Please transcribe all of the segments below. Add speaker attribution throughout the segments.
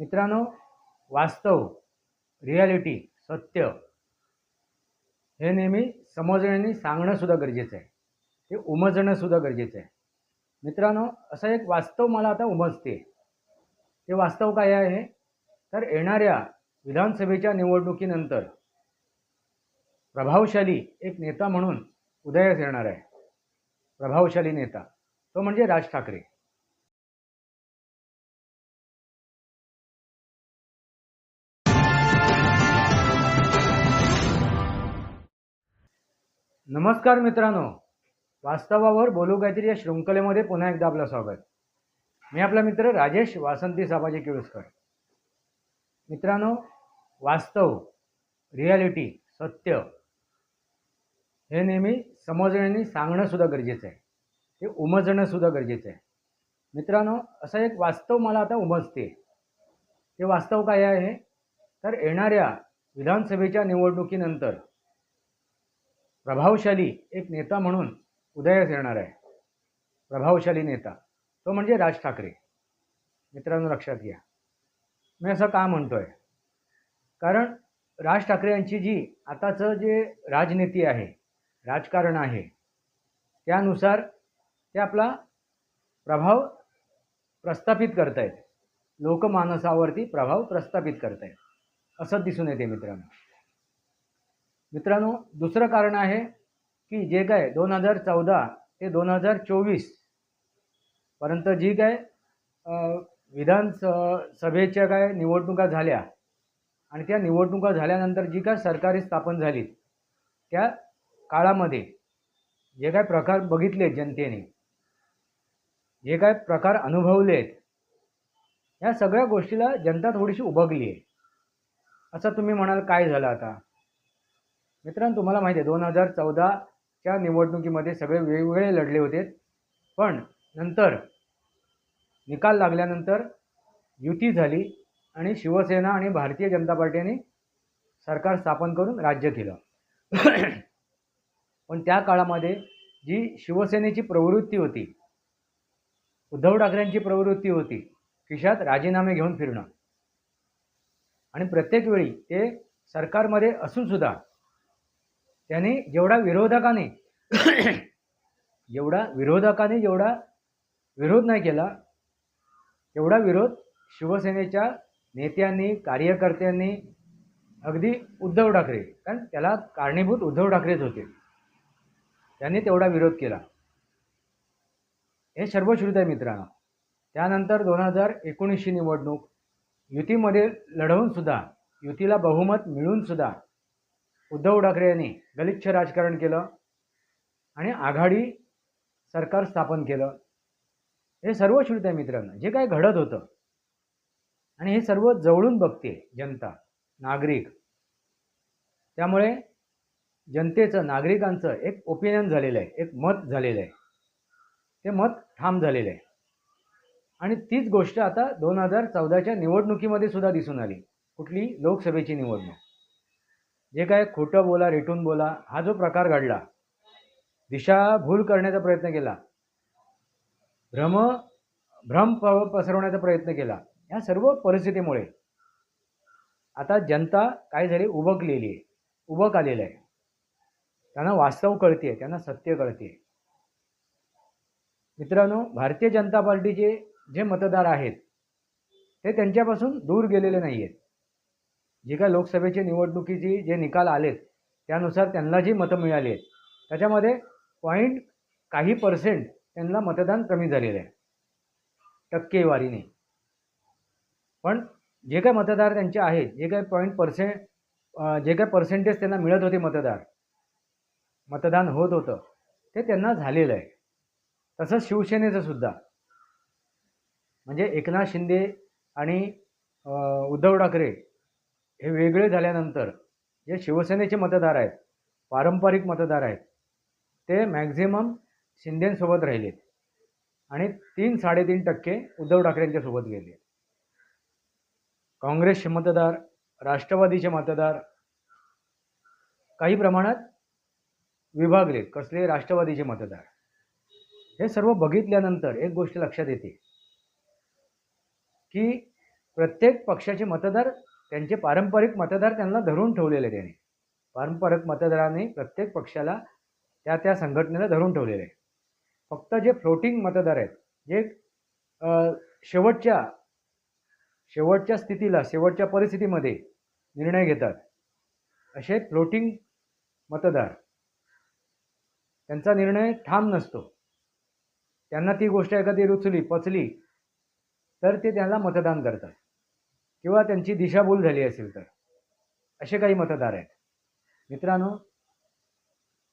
Speaker 1: मित्रांनो वास्तव रियालिटी सत्य हे नेहमी समजण्याने सांगणं सुद्धा गरजेचं आहे. ते उमजणं सुद्धा गरजेचं आहे. मित्रांनो असं एक वास्तव मला आता उमजते. ते वास्तव काय आहे? तर येणाऱ्या विधानसभेच्या निवडणुकीनंतर प्रभावशाली एक नेता म्हणून उदयास येणार आहे. प्रभावशाली नेता. तो म्हणजे राज ठाकरे. नमस्कार मित्रांनो. वास्तवावर बोलू काहीतरी या शृंखलेमध्ये पुन्हा एकदा आपलं स्वागत. मी आपला मित्र राजेश वासंती साबाजी किळुसकर. मित्रांनो वास्तव रियालिटी सत्य हे नेहमी समजण्याने सांगणंसुद्धा गरजेचं आहे. ते उमजणंसुद्धा गरजेचं आहे. मित्रांनो असं एक वास्तव मला आता उमजते. ते वास्तव काय आहे? तर येणाऱ्या विधानसभेच्या निवडणुकीनंतर प्रभावशाली एक नेता म्हणून उदयास येणार आहे. प्रभावशाली नेता. तो म्हणजे राज ठाकरे. मित्रांनो लक्षात घ्या. मी असं का म्हणतो आहे कारण राज ठाकरे यांची जी आताचं जे राजनीती आहे राजकारण आहे त्यानुसार ते आपला प्रभाव प्रस्थापित करतायत. लोकमानसावरती प्रभाव प्रस्थापित करतायत. असं दिसून येते मित्रांनो. मित्रांनो दुसरं कारण आहे की जे काय दोन हजार चौदा ते दोन हजार चोवीसपर्यंत जी काय अ, विधान सभेच्या काय निवडणुका झाल्या आणि त्या निवडणुका झाल्यानंतर जी काय सरकारी स्थापन झाली त्या काळामध्ये जे काय प्रकार बघितले जनतेने जे काय प्रकार अनुभवलेत या सगळ्या गोष्टीला जनता थोडीशी उभगली आहे असं तुम्ही म्हणाल काय झालं आता? मित्रांनो तुम्हाला माहिती आहे दोन हजार चौदाच्या निवडणुकीमध्ये सगळे वेगवेगळे लढले होते. पण नंतर निकाल लागल्यानंतर युती झाली आणि शिवसेना आणि भारतीय जनता पार्टीने सरकार स्थापन करून राज्य केलं. पण त्या काळामध्ये जी शिवसेनेची प्रवृत्ती होती उद्धव ठाकरेंची प्रवृत्ती होती खिशात राजीनामे घेऊन फिरणं. आणि प्रत्येक वेळी ते सरकारमध्ये असून सुद्धा त्यांनी जेवढा विरोधकाने जेवढा विरोधकाने जेवढा विरोध नाही केला तेवढा विरोध शिवसेनेच्या नेत्यांनी कार्यकर्त्यांनी अगदी उद्धव ठाकरे कारण त्याला कारणीभूत उद्धव ठाकरेच होते. त्यांनी तेवढा विरोध केला. हे सर्वश्रुत आहे मित्रांनो त्यानंतर दोन हजार एकोणीसची निवडणूक युतीमध्ये लढवून सुद्धा युतीला बहुमत मिळून सुद्धा उद्धव ठाकरे यांनी गलिच्छ राजकारण केलं आणि आघाडी सरकार स्थापन केलं. हे सर्व श्रुत आहे मित्रांनो जे काय घडत होतं आणि हे सर्व जवळून बघते जनता नागरिक. त्यामुळे जनतेचं नागरिकांचं एक ओपिनियन झालेलं आहे एक मत झालेलं आहे. ते मत ठाम झालेलं आहे. आणि तीच गोष्ट आता दोन हजार चौदाच्या निवडणुकीमध्ये सुद्धा दिसून आली. कुठली? लोकसभेची निवडणूक. जे काय खोटं बोला रेटून बोला हा जो प्रकार घडला दिशाभूल करण्याचा प्रयत्न केला भ्रम भ्रम प- पसरवण्याचा प्रयत्न केला या सर्व परिस्थितीमुळे आता जनता काय झाली उभकलेली आहे उभक आलेलं आहे त्यांना वास्तव कळते त्यांना सत्य कळते मित्रांनो भारतीय जनता पार्टीचे जे मतदार आहेत ते त्यांच्यापासून दूर गेलेले नाही आहेत जे काय लोकसभेची निवडणुकीची जे निकाल आलेत त्यानुसार त्यांना जी मतं मिळाली आहेत त्याच्यामध्ये पॉईंट काही पर्सेंट त्यांना मतदान कमी झालेलं आहे. टक्केवारीने. पण जे काय मतदार त्यांचे आहेत जे काय पॉईंट पर्सेंट जे काय पर्सेंटेज त्यांना मिळत होते मतदार मतदान होत होतं ते त्यांना झालेलं आहे. तसंच शिवसेनेचं सुद्धा. म्हणजे एकनाथ शिंदे आणि उद्धव ठाकरे हे वेगळे झाल्यानंतर जे शिवसेनेचे मतदार आहेत पारंपरिक मतदार आहेत ते मॅक्झिमम शिंदेसोबत राहिलेत आणि तीन साडेतीन टक्के उद्धव ठाकरेंच्या सोबत गेले. काँग्रेसचे मतदार राष्ट्रवादीचे मतदार काही प्रमाणात विभागले कसले राष्ट्रवादीचे मतदार. हे सर्व बघितल्यानंतर एक गोष्ट लक्षात येते की प्रत्येक पक्षाचे मतदार त्यांचे पारंपरिक मतदार त्यांना धरून ठेवलेले त्याने. पारंपरिक मतदाराने प्रत्येक पक्षाला त्या त्या संघटनेला धरून ठेवलेले. आहे फक्त जे फ्लोटिंग मतदार आहेत जे शेवटच्या शेवटच्या स्थितीला शेवटच्या परिस्थितीमध्ये निर्णय घेतात असे फ्लोटिंग मतदार त्यांचा निर्णय ठाम नसतो. त्यांना ती गोष्ट एखादी रुचली पचली तर ते त्याला मतदान करतात. किंवा त्यांची दिशाभूल झाली असेल तर. असे काही मतदार आहेत. मित्रांनो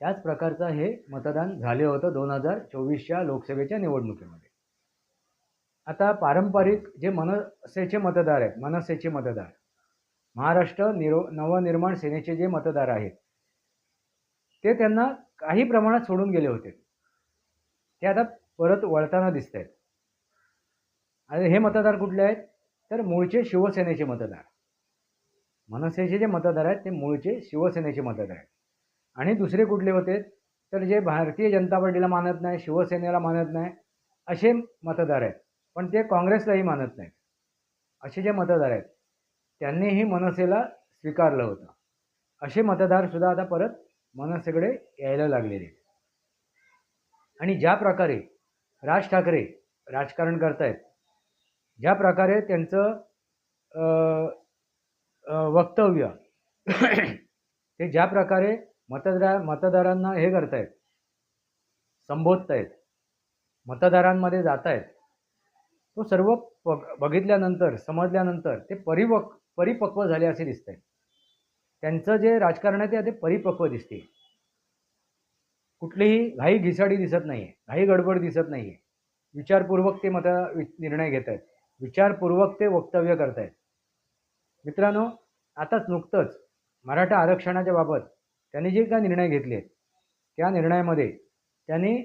Speaker 1: त्याच प्रकारचं हे मतदान झाले होतं दोन हजार चोवीसच्या लोकसभेच्या निवडणुकीमध्ये. आता पारंपरिक जे मनसेचे मतदार आहेत मनसेचे मतदार महाराष्ट्र निरो नवनिर्माण सेनेचे जे मतदार आहेत ते त्यांना काही प्रमाणात सोडून गेले होते. ते आता परत वळताना दिसत आहेत आणि हे मतदार कुठले आहेत? तर मूळचे शिवसेनेचे मतदार. मनसेचे जे मतदार आहेत ते मूळचे शिवसेनेचे मतदार आहेत. आणि दुसरे कुठले होते? तर जे भारतीय जनता पार्टीला मानत नाही शिवसेनेला मानत नाही असे मतदार आहेत. पण ते काँग्रेसलाही मानत नाहीत. असे जे मतदार आहेत त्यांनीही मनसेला स्वीकारलं होतं. असे मतदारसुद्धा आता परत मनसेकडे यायला लागलेले आहेत. आणि ज्या प्रकारे राज ठाकरे राजकारण करतायत ज्या प्रकारे त्यांचं वक्तव्य. ते ज्या प्रकारे मतदार मतदारांना हे करतायत संबोधतायत मतदारांमध्ये जात आहेत तो सर्व प बघितल्यानंतर समजल्यानंतर ते परिवक परिपक्व झाले असे दिसत आहे त्यांचं जे राजकारण आहे ते आता परिपक्व दिसते. कुठलीही घाई घिसाडी दिसत नाही आहे घाई गडबड दिसत नाही आहे विचारपूर्वक ते मत निर्णय घेत आहेत विचारपूर्वक ते वक्तव्य करत आहेत मित्रांनो आताच नुकतंच मराठा आरक्षणाच्या बाबत त्यांनी जे काय निर्णय घेतले आहेत त्या निर्णयामध्ये त्यांनी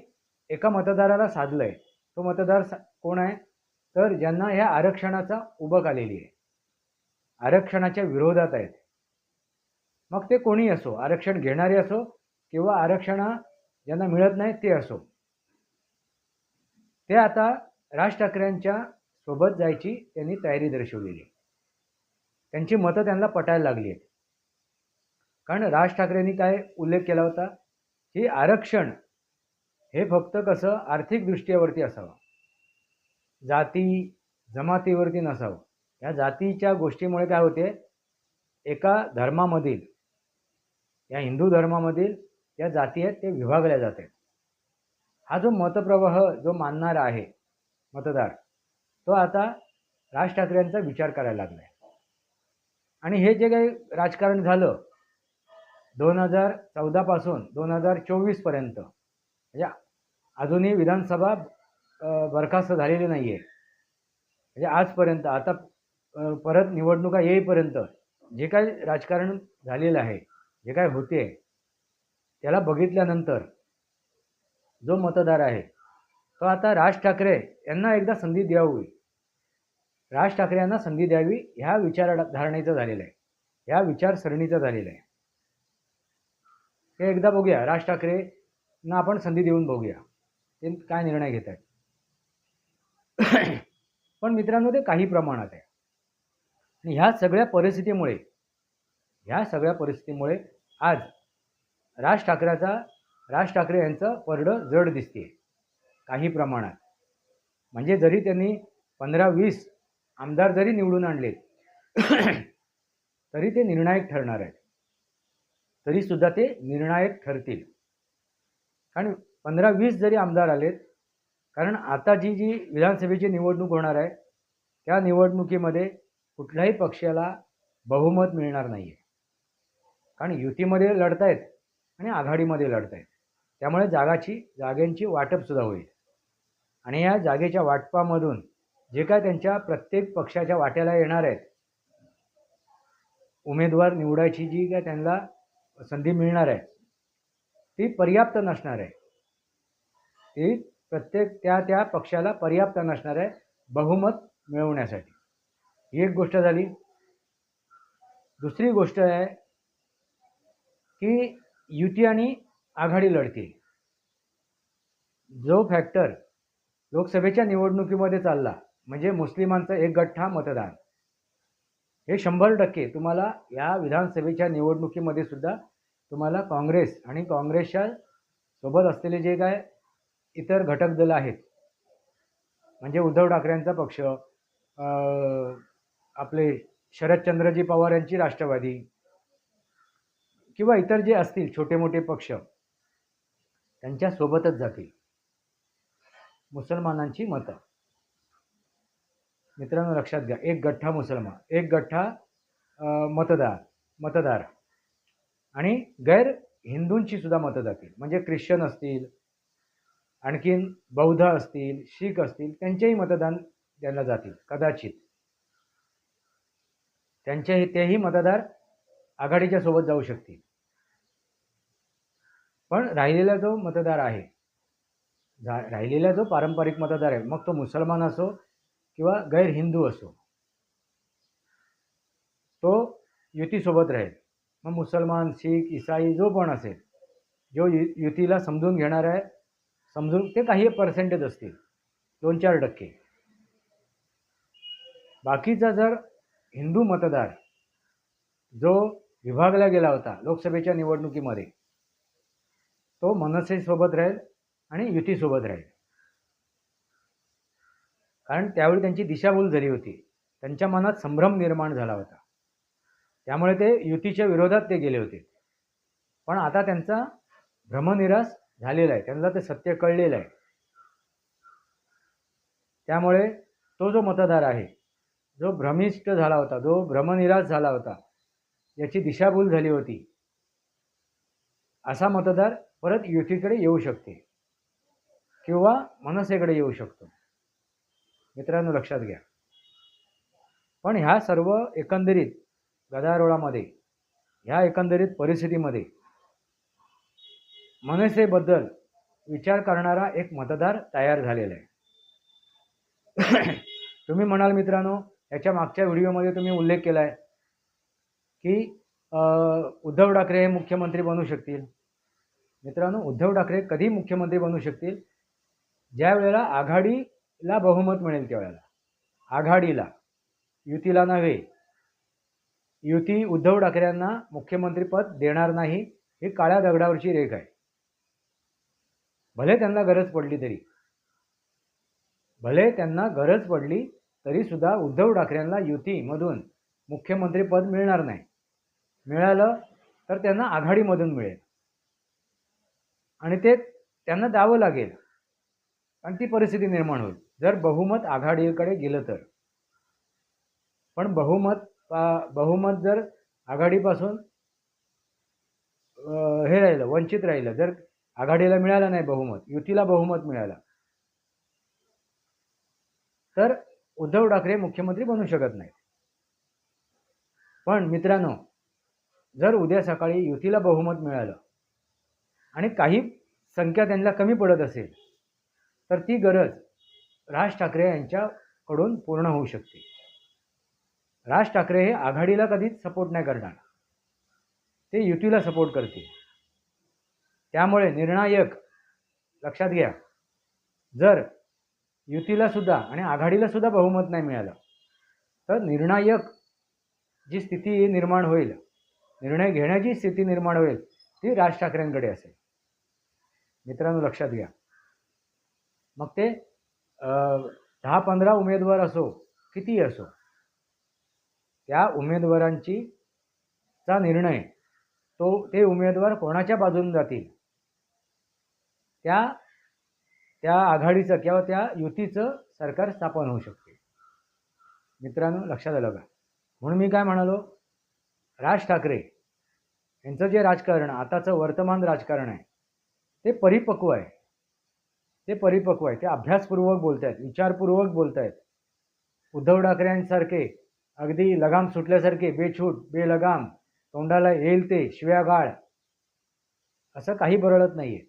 Speaker 1: एका मतदाराला साधलं आहे तो मतदार सा कोण आहे? तर ज्यांना ह्या आरक्षणाचा उबक आलेली आहे. आरक्षणाच्या विरोधात आहेत. मग ते कोणी असो? आरक्षण घेणारे असो किंवा आरक्षणा ज्यांना मिळत नाही ते असो. ते आता राज ठाकरेंच्या सोबत जायची त्यांनी तयारी दर्शवलेली. आहे त्यांची मतं त्यांना पटायला लागली आहेत. कारण राज ठाकरेंनी काय उल्लेख केला होता? की आरक्षण हे फक्त कसं आर्थिकदृष्ट्यावरती असावं. जाती जमातीवरती नसावं. या जातीच्या गोष्टीमुळे काय होते? एका धर्मामधील या हिंदू धर्मामधील या जाती आहेत ते विभागल्या जात आहेत. हा जो मतप्रवाह जो मानणारा आहे मतदार तो आता राज ठाकरेंचा विचार करायला लागला आहे आणि हे जे काही राजकारण झालं दोन हजार चौदापासून दोन हजार चोवीसपर्यंत म्हणजे अजूनही विधानसभा बरखास्त झालेली नाही आहे म्हणजे आजपर्यंत आता परत निवडणुका येईपर्यंत जे काही राजकारण झालेलं आहे जे काय होते त्याला बघितल्यानंतर जो मतदार आहे तो आता राज ठाकरे यांना एकदा संधी द्यावी. राज ठाकरे यांना संधी द्यावी ह्या विचारधारणेचं झालेलं आहे. ह्या विचारसरणीचं झालेलं आहे. हे एकदा बघूया राज ठाकरेंना आपण संधी देऊन बघूया. ते काय निर्णय घेत आहेत? पण मित्रांनो ते काही प्रमाणात आहे. आणि ह्या सगळ्या परिस्थितीमुळे ह्या सगळ्या परिस्थितीमुळे आज राज ठाकरेचा राज ठाकरे यांचं परडं जड दिसते काही प्रमाणात. म्हणजे जरी त्यांनी पंधरा वीस आमदार जरी निवडून आणले तरी ते निर्णायक ठरणार आहेत. तरीसुद्धा ते निर्णायक ठरतील. कारण पंधरा वीस जरी आमदार आलेत कारण आता जी जी विधानसभेची निवडणूक होणार आहे त्या निवडणुकीमध्ये कुठल्याही पक्षाला बहुमत मिळणार नाही आहे कारण युतीमध्ये लढतायत आणि आघाडीमध्ये लढतायत. त्यामुळे जागाची जागेंची वाटपसुद्धा होईल. आणि या जागेच्या वाटपामधून जे काय त्यांच्या प्रत्येक पक्षाच्या वाट्याला येणार आहेत उमेदवार निवडायची जी काय त्यांना संधी मिळणार आहे ती पर्याप्त नसणार आहे. ती प्रत्येक त्या त्या पक्षाला पर्याप्त नसणार आहे बहुमत मिळवण्यासाठी. ही एक गोष्ट झाली. दुसरी गोष्ट आहे की युती आणि आघाडी लढते. जो फॅक्टर लोकसभेच्या निवडणुकीमध्ये चालला म्हणजे मुस्लिमांचं एक गठ्ठा मतदान. हे शंभर टक्के तुम्हाला या विधानसभेच्या निवडणुकीमध्ये सुद्धा तुम्हाला काँग्रेस आणि काँग्रेसच्या सोबत असलेले जे काय इतर घटक दल आहेत म्हणजे उद्धव ठाकरेंचा पक्ष आपले शरदचंद्रजी पवार यांची राष्ट्रवादी किंवा इतर जे असतील छोटे मोठे पक्ष त्यांच्यासोबतच जातील. मुसलमानांची मतं. मित्रांनो लक्षात घ्या. एक गठ्ठा मुसलमान एक गठ्ठा मतदार मतदार. आणि गैर हिंदूंची सुद्धा मतदातील म्हणजे ख्रिश्चन असतील आणखीन बौद्ध असतील शीख असतील त्यांचेही मतदान त्यांना जातील कदाचित. त्यांचे तेही मतदार आघाडीच्या सोबत जाऊ शकतील. पण राहिलेला जो मतदार आहे राहिलेला जो पारंपरिक मतदार आहे मग तो मुसलमान असो किंवा गैर हिंदू असो तो युतीसोबत राहील. मग मुसलमान शीख इसाई जो पण असेल जो यु युतीला समजून घेणार आहे समजून ते काही पर्सेंटेज असतील दोन चार टक्के. बाकीचा जर हिंदू मतदार जो विभागला गेला होता लोकसभेच्या निवडणुकीमध्ये तो मनसेसोबत राहील आणि युतीसोबत राहील. कारण त्यावेळी त्यांची दिशाभूल झाली होती. त्यांच्या मनात संभ्रम निर्माण झाला होता. त्यामुळे ते युतीच्या विरोधात ते गेले होते. पण आता त्यांचा भ्रमनिरास झालेला आहे. त्यांना ते सत्य कळलेलं आहे. त्यामुळे तो जो मतदार आहे जो भ्रमिष्ट झाला होता जो भ्रमनिरास झाला होता याची दिशाभूल झाली होती. असा मतदार परत युतीकडे येऊ शकते. किंवा मनसेकडे येऊ शकतो. मित्रांनो लक्षात घ्या. पण ह्या सर्व एकंदरीत गदारोळामध्ये ह्या एकंदरीत परिस्थितीमध्ये मनसेबद्दल विचार करणारा एक मतदार तयार झालेला आहे. तुम्ही म्हणाल मित्रांनो याच्या मागच्या व्हिडिओमध्ये तुम्ही उल्लेख केला आहे की उद्धव ठाकरे हे मुख्यमंत्री बनू शकतील. मित्रांनो उद्धव ठाकरे कधी मुख्यमंत्री बनू शकतील? ज्या वेळेला आघाडी ला बहुमत मिळेल त्यावेळेला. आघाडीला. युतीला नव्हे. युती उद्धव ठाकरेंना मुख्यमंत्रीपद देणार नाही ही काळ्या दगडावरची रेख आहे. भले त्यांना गरज पडली तरी. भले त्यांना गरज पडली तरी सुद्धा उद्धव ठाकरेंना युतीमधून मुख्यमंत्रीपद मिळणार नाही. मिळालं तर त्यांना आघाडीमधून मिळेल. आणि ते त्यांना द्यावं लागेल. आणि ती परिस्थिती निर्माण होईल. जर बहुमत आघाडीकडे गेलं तर. पण बहुमत बहुमत जर आघाडीपासून हे राहिलं वंचित राहिलं जर आघाडीला मिळालं नाही बहुमत युतीला बहुमत मिळालं तर उद्धव ठाकरे मुख्यमंत्री बनू शकत नाहीत. पण मित्रांनो जर उद्या सकाळी युतीला बहुमत मिळालं आणि काही संख्या त्यांना कमी पडत असेल तर ती गरज राज ठाकरे यांच्याकडून पूर्ण होऊ शकते. राज ठाकरे हे आघाडीला कधीच सपोर्ट नाही करणार. ते युतीला सपोर्ट करतील. त्यामुळे निर्णायक लक्षात घ्या. जर युतीला सुद्धा आणि आघाडीला सुद्धा बहुमत नाही मिळालं तर निर्णायक जी स्थिती निर्माण होईल निर्णय घेण्याची स्थिती निर्माण होईल ती राज ठाकरेंकडे असेल. मित्रांनो लक्षात घ्या. मग ते दहा पंधरा उमेदवार असो कितीही असो त्या उमेदवारांची चा निर्णय तो ते उमेदवार कोणाच्या बाजून जातील? त्या त्या आघाडीचं किंवा त्या युतीचं सरकार स्थापन होऊ शकते. मित्रांनो लक्षात आलं का? म्हणून मी काय म्हणालो? राज ठाकरे यांचं जे राजकारण आताचं वर्तमान राजकारण आहे ते परिपक्व आहे. ते परिपक्व आहे. ते अभ्यासपूर्वक बोलत आहेत विचारपूर्वक बोलत आहेत उद्धव ठाकरेंसारखे अगदी लगाम सुटल्यासारखे बेछूट बेलगाम तोंडाला येईल ते शिव्यागाळ असं काही बरळत नाही आहे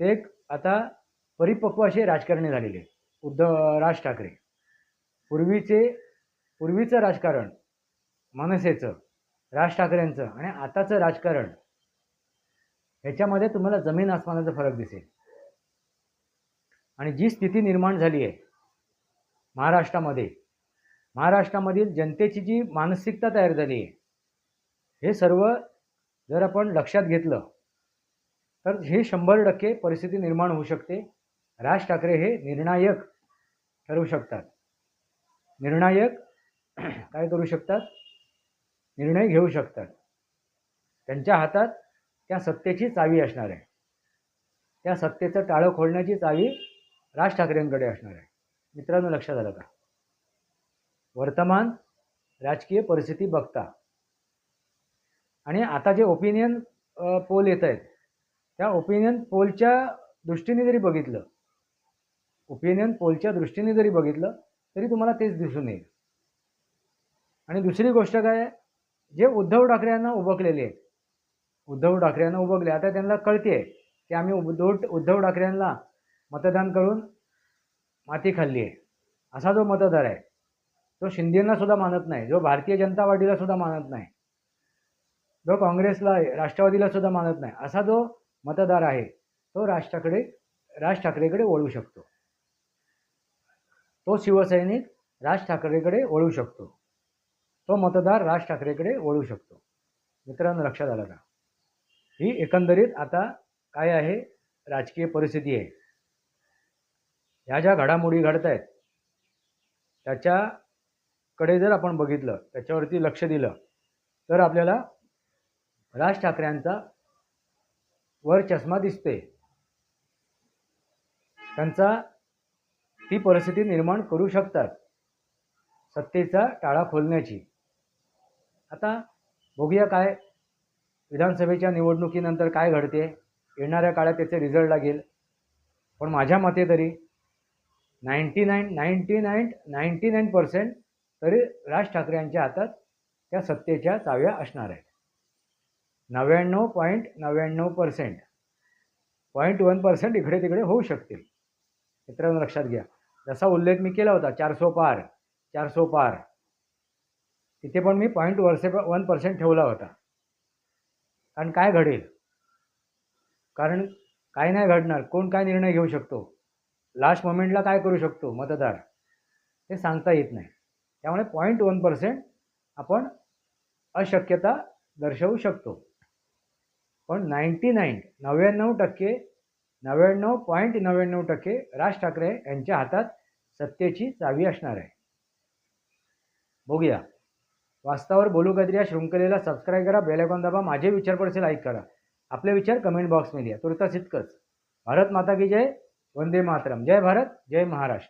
Speaker 1: ते एक आता परिपक्व असे राजकारणी झालेले उद्धव राज ठाकरे. पूर्वीचे पूर्वीचं राजकारण मनसेचं राज ठाकरेंचं आणि आताचं राजकारण ह्याच्यामध्ये तुम्हाला जमीन आसमानाचा फरक दिसेल. आणि जी स्थिती निर्माण झाली आहे महाराष्ट्रामध्ये महाराष्ट्रामधील जनतेची जी मानसिकता तयार झाली आहे हे सर्व जर आपण लक्षात घेतलं तर हे शंभर टक्के परिस्थिती निर्माण होऊ शकते. राज ठाकरे हे निर्णायक ठरवू शकतात. निर्णायक काय करू शकतात? निर्णय घेऊ शकतात. त्यांच्या हातात त्या सत्तेची चावी असणार आहे. त्या सत्तेचं टाळं खोलण्याची चावी राज ठाकरेंकडे असणार आहे. मित्रांनो लक्षात आलं का? वर्तमान राजकीय परिस्थिती बघता. आणि आता जे ओपिनियन पोल येत आहेत त्या ओपिनियन पोलच्या दृष्टीने जरी बघितलं ओपिनियन पोलच्या दृष्टीने जरी बघितलं तरी तुम्हाला तेच दिसून येईल. आणि दुसरी गोष्ट काय आहे? जे उद्धव ठाकरे यांना उभकलेले आहेत उद्धव ठाकरेंना उभगले. आता त्यांना कळते की आम्ही उद्धव उद्धव ठाकरेंना मतदान करून माती खाल्ली आहे. असा जो मतदार आहे तो शिंदेंना सुद्धा मानत नाही जो भारतीय जनता पार्टीला सुद्धा मानत नाही जो काँग्रेसला राष्ट्रवादीला सुद्धा मानत नाही असा जो मतदार आहे तो राज ठाकरे राज ठाकरेकडे वळू शकतो. तो शिवसैनिक राज ठाकरेकडे वळू शकतो. तो मतदार राज ठाकरेकडे वळू शकतो. मित्रांनो लक्षात आलं का? ही एकंदरीत आता काय आहे? राजकीय परिस्थिती आहे. ह्या ज्या घडामोडी घडत आहेत त्याच्याकडे जर आपण बघितलं त्याच्यावरती लक्ष दिलं तर आपल्याला राज ठाकरेंचा वर चष्मा दिसते त्यांचा ती परिस्थिती निर्माण करू शकतात सत्तेचा टाळा खोलण्याची. आता बघूया काय विधानसभेच्या निवडणुकीनंतर काय घडते? येणाऱ्या काळात त्याचे रिझल्ट लागेल. पण माझ्या मते तरी ninety nine ninety nine ninety nine percent तरी राज ठाकरे यांच्या हातात त्या सत्तेच्या चाव्या असणार आहेत. नव्याण्णव पॉईंट नव्याण्णव पर्सेंट पॉईंट वन पर्सेंट इकडे तिकडे होऊ शकतील. मित्रांनो लक्षात घ्या. जसा उल्लेख मी केला होता चारसो पार चारसो पार. तिथे पण मी पॉईंट वर्से वन पर्सेंट ठेवला होता. कारण काय घडेल? कारण काय नाही घडणार कोण काय निर्णय घेऊ शकतो? लास्ट मोमेंटला काय करू शकतो मतदार? हे सांगता येत नाही. त्यामुळे पॉईंट वन पर्सेंट आपण अशक्यता दर्शवू शकतो. पण नाईंटी नाईन नव्याण्णव टक्के नव्याण्णव पॉईंट नव्याण्णव टक्के राज ठाकरे यांच्या हातात सत्तेची चावी असणार आहे. बघूया. वास्तवावर बोलू कधी या शृंखलेला सबस्क्राईब करा बेलायकॉन दाबा माझे विचार पडसे लाईक करा. आपले विचार कमेंट बॉक्समध्ये या. तुर्तास इतकंच. भारत माता की जय वंदे मातरम. जय भारत जय महाराष्ट्र.